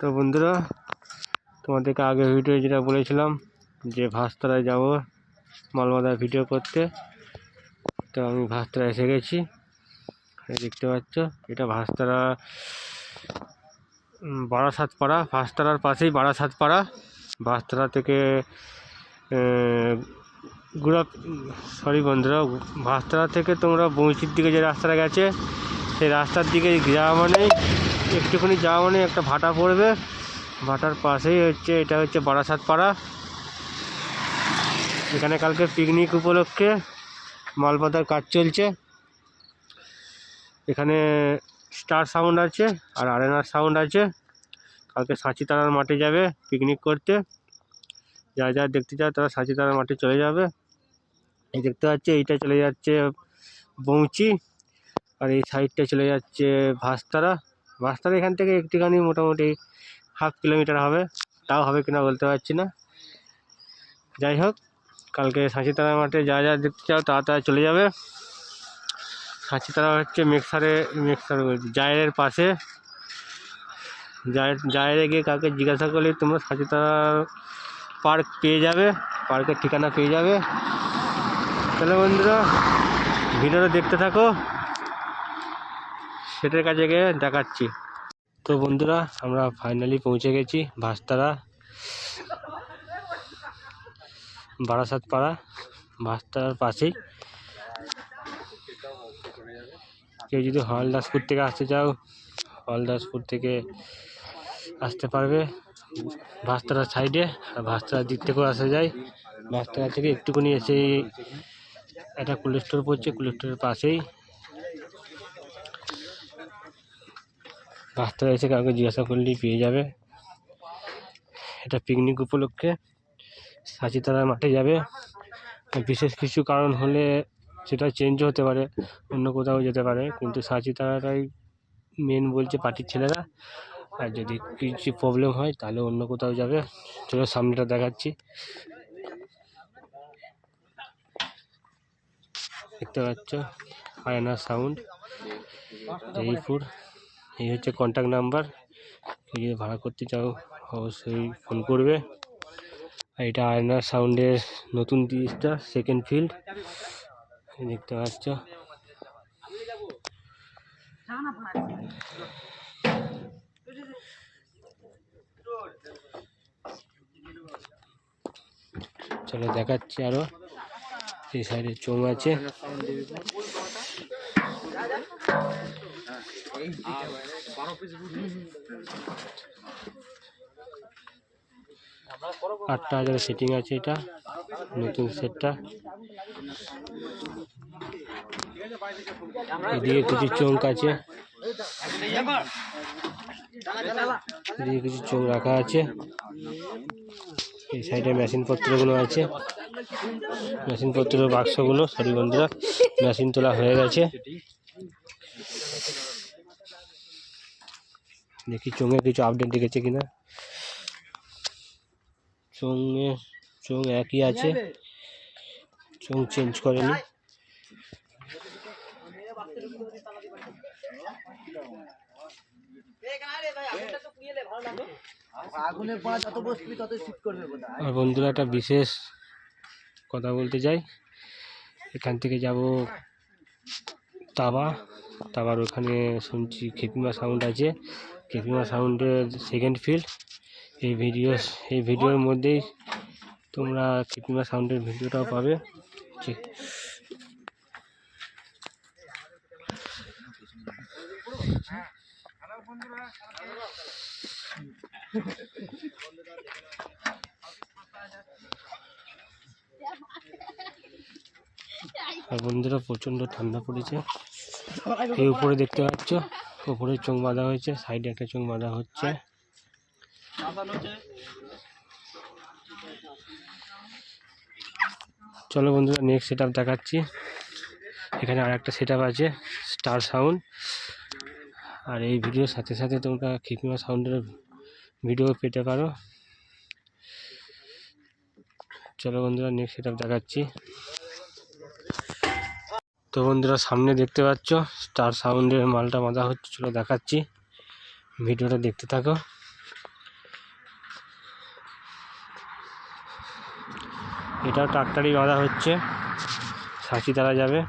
তো বন্ধুরা, তোমাদেরকে আগে ভিডিও যেটা বলেছিলাম যে ভাস্তরায় যাব মালমাদার ভিডিও করতে, তো আমি ভাস্তরা এসে গেছি। দেখতে পাচ্ছ, এটা ভাস্তরা বারাসাত পাড়া ভাস্তরার পাশেই বারাসাত পাড়া ভাস্তরা থেকে গুড়া সরি বন্ধুরা ভাস্তরা থেকে তোমরা বৌচির দিকে যে রাস্তাটা গেছে সেই রাস্তার দিকে যাওয়া মানেই একটুখানি যাওয়া মানে একটা ভাটা পড়বে। ভাটার পাশেই হচ্ছে, এটা হচ্ছে বারাসাত পাড়া। এখানে কালকে পিকনিক উপলক্ষে মালপাতার কাজ চলছে। এখানে স্টার সাউন্ড আছে আর আরেনার সাউন্ড আছে। কালকে সাঁচিতারার মাঠে যাবে পিকনিক করতে। যা যা দেখতে চাও তারা সাঁচিতারার মাঠে চলে যাবে। এই দেখতে পাচ্ছি, এইটা চলে যাচ্ছে বৌচি আর এই সাইডটা চলে যাচ্ছে ভাস্তারা। ভাস্তারা এখান থেকে একটুখানি মোটামুটি হাফ কিলোমিটার হবে। তাও হবে কিনা বলতে পারছি না। যাই হোক, কালকে সাঁচিতারা মাঠে যা যা দেখতে চাও তা তা চলে যাবে। সাঁচিতারা হচ্ছে মিক্সারে মিক্সার জায়ের পাশে। জায়েরে গিয়ে কাকে জিজ্ঞাসা করলে তোমরা সাঁচিতারা পার্ক পেয়ে যাবে। পার্কের ঠিকানা পেয়ে যাবে। তাহলে বন্ধুরা, ভিডিওটা দেখতে থাকো। সেটার কাছে গিয়ে দেখাচ্ছি। তো বন্ধুরা, আমরা ফাইনালি পৌঁছে গেছি ভাস্তারা বারাসাত পাড়া ভাস্তারার পাশেই। কেউ যদি হলদাসপুর থেকে আসতে চাও, হলদাসপুর থেকে আসতে পারবে। ভাস্তারার সাইডে, আর ভাস্তারার দিক থেকেও আসা যায়। ভাস্তারা থেকে একটুখানি এসে একটা কোল্ড স্টোর পড়ছে কোল্ড স্টোরের পাশেই। রাস্তায় এসে কাউকে জিজ্ঞাসা করলেই পেয়ে যাবে। এটা পিকনিক উপলক্ষে সাঁচিতারা মাঠে যাবে। বিশেষ কিছু কারণ হলে সেটা চেঞ্জও হতে পারে, অন্য কোথাও যেতে পারে। কিন্তু সাঁচিতারাটাই মেন বলছে পার্টির ছেলেরা। আর যদি কিছু প্রবলেম হয়, তাহলে অন্য কোথাও যাবে। চলো সামনেটা দেখাচ্ছি। দেখতে পাচ্ছ আয়না সাউন্ড জয়পুর। এই হচ্ছে কন্ট্যাক্ট নাম্বার যদি ভাড়া করতে চাও, অবশ্যই ফোন করবে। আর এটা আয়নার সাউন্ডের নতুন জিনিসটা সেকেন্ড ফিল্ড দেখতে পাচ্ছ। চলো দেখাচ্ছি আরও। এই সাইডে চোঙ আছে। আটটা হাজার সেটিং আছে এটা, নতুন সেটটা এদিকে কিছু চোখ আছে। এদিকে কিছু চোখ রাখা আছে। এই সাইডে মেশিন পত্রগুলো আছে। মেশিন পত্র বাক্সগুলো সরি বন্ধুরা মেশিন তোলা হয়ে গেছে। দেখি চোঙে কিছু আপডেট দেখেছে কিনা। চোঙে চোঙ একই আছে। চোঙ চেঞ্জ করেনি। আর বন্ধুরা একটা বিশেষ কথা বলতে চাই। এখান থেকে যাব তাবা। তাবার ওখানে শুনছি খেপিমা সাউন্ড আছে। খেপিমা সাউন্ডের সেকেন্ড ফিল্ড এই ভিডিও এই ভিডিওর মধ্যেই তোমরা খেপিমা সাউন্ডের ভিডিওটাও পাবে। ঠিক। আর বন্ধুরা প্রচণ্ড ঠান্ডা পড়েছে। এই উপরে দেখতে পাচ্ছ? উপরে চোখ বাঁধা হয়েছে, সাইডে একটা চোখ বাঁধা হচ্ছে। চলো বন্ধুরা নেক্সট সেট দেখাচ্ছি। এখানে আর একটা সেট আছে স্টার সাউন্ড আর এই ভিডিওর সাথে সাথে তোমরা খিকমা সাউন্ডের ভিডিও পেতে পারো। চলো বন্ধুরা নেক্সট সেট দেখাচ্ছি। তো বন্ধুরা, সামনে দেখতে পাচ্ছ স্টার সাউন্ডের মালটা বাঁধা হচ্ছে, চলো দেখাচ্ছি। ভিডিওটা দেখতে থাকো। এটাও ট্রাক্টারই বাঁধা হচ্ছে, সাঁচি তারা যাবে।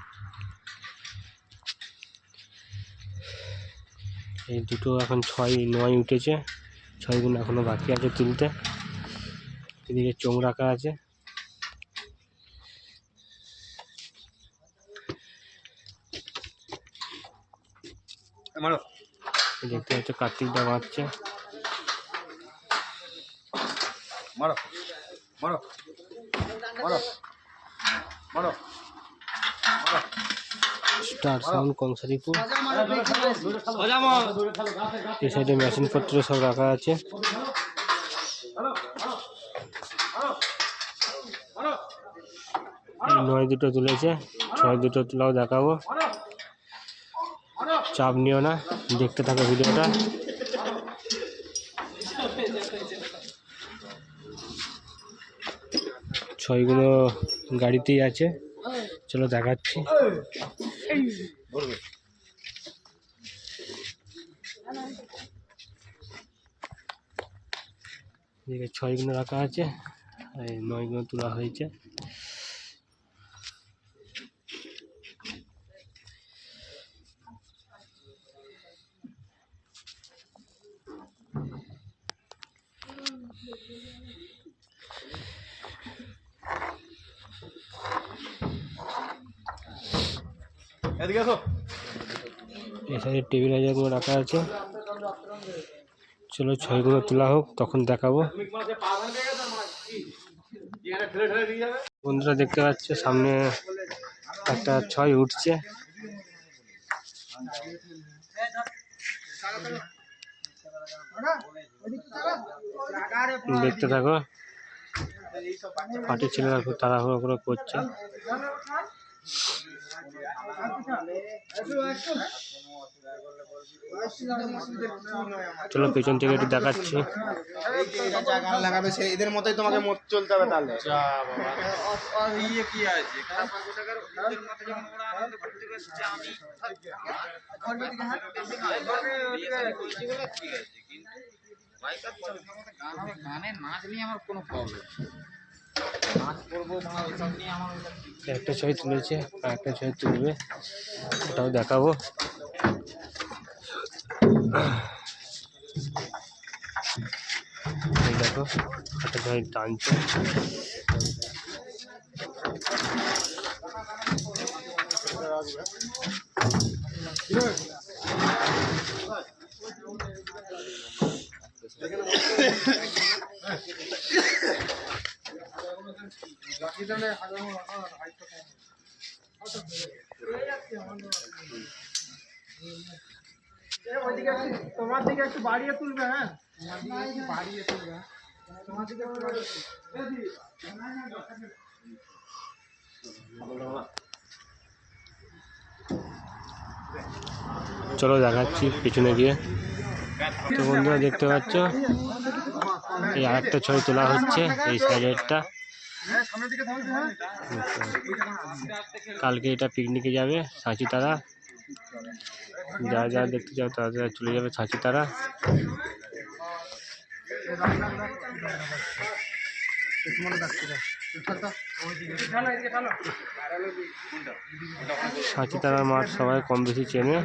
এই দুটো এখন ছয়, নয় উঠেছে, ছয় গুণ এখনও বাকি আছে তুলতে। এদিকে চোখ রাখা আছে। দেখতে পাচ্ছ কার্তিকটা বাঁধছে মারো মারো মারো মারো স্টার সাউন্ড কংসারিপুর। এই সাইডে মেশিনপত্র সব রাখা আছে। নয় দুটো তুলেছে ছয় দুটো তুলাও দেখাবো। চাপ নিও না, দেখতে থাকো ভিডিওটা। ছয়গুলো গাড়িতেই আছে, চলো দেখাচ্ছি। ছয়গুলো রাখা আছে নয়গুলো তোলা হয়েছে। এই সাইডে টেবিল হাজারগুলো রাখা আছে। চলো ছয়গুলো তোলা হোক, তখন দেখাবো। বন্ধুরা দেখতে পাচ্ছ, সামনে একটা ছয় উঠছে। দেখতে থাকো। পার্টির ছেলেরা খুব তাড়াহুড়ো করে করছে। চলো পেছন থেকে একটু দেখাচ্ছি। এদের মতোই তোমাকে মত চলতে হবে তাহলে একটা ছবি তুলেছে আর একটা ছবি তুলবে ওটাও দেখাবো। দেখো একটা ছবি টানছে। তোমার দিকে একটু বাড়িয়ে তুলবে হ্যাঁ বাড়িয়ে তুলবে চলো দেখাচ্ছি, পিছনে গিয়ে। তো বন্ধুরা দেখতে পাচ্ছ? এই আরেকটা ছবি তোলা হচ্ছে, এই সাইডেরটা কালকে এটা পিকনিকে যাবে সাঁচি তারা যা যা দেখতে চাও তারা তারা চলে যাবে সাঁচি তারা সাঁচি তারার মাঠ সবাই কম বেশি চেনে।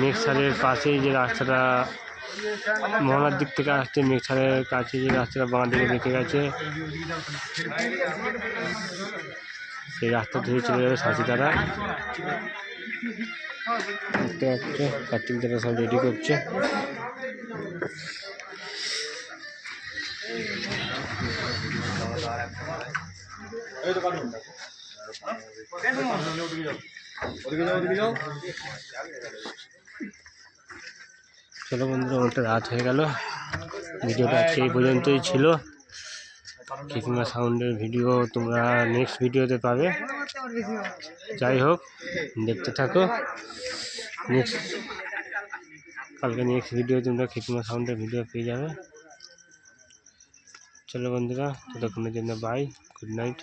মেঘসারের পাশেই যে রাস্তাটা মহলার দিক থেকে আসছে মেঘসারের কাছে যে রাস্তাটা বাঁ দিকে বেঁকে গেছে। সেই রাস্তা ধরে চলে যাবে সাঁচি তারা দেখতে কার্তিক দাদা সব রেডি করছে। চলো বন্ধুরা অনেকটা রাত হয়ে গেল। ভিডিওটা আজকে এই পর্যন্তই ছিল। কিসমা সাউন্ডের ভিডিও তোমরা নেক্সট ভিডিওতে পাবে। যাই হোক, দেখতে থাকো। নেক্সট কালকে নেক্সট ভিডিও তোমরা খিসমা সাউন্ডের ভিডিও পেয়ে যাবে। চলো বন্ধুরা, ততক্ষণের জন্য বাই গুড নাইট